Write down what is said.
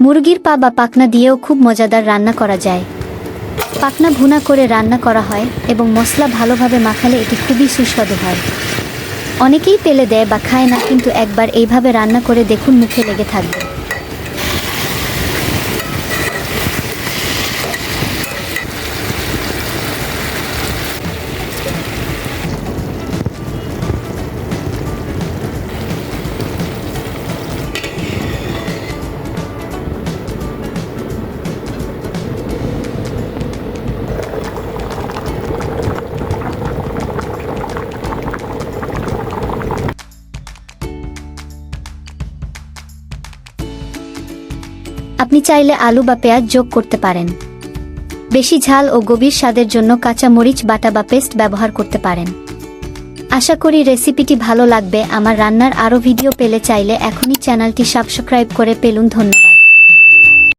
মুরগির পা বা পাকনা দিয়েও খুব মজাদার রান্না করা যায়। পাকনা ভুনা করে রান্না করা হয় এবং মশলা ভালোভাবে মাখালে এটি খুবই সুস্বাদু হয়। অনেকেই পেলে দেয় বা খায় না, কিন্তু একবার এইভাবে রান্না করে দেখুন মুখে লেগে থাকবে। আপনি চাইলে আলু বা পেঁয়াজ যোগ করতে পারেন। বেশি ঝাল ও গভীর স্বাদের জন্য কাঁচা মরিচ, বাটা বা পেস্ট ব্যবহার করতে পারেন। আশা করি রেসিপিটি ভালো লাগবে। আমার রান্নার আরও ভিডিও পেলে চাইলে এখনই চ্যানেলটি সাবস্ক্রাইব করে পেলুন। ধন্যবাদ।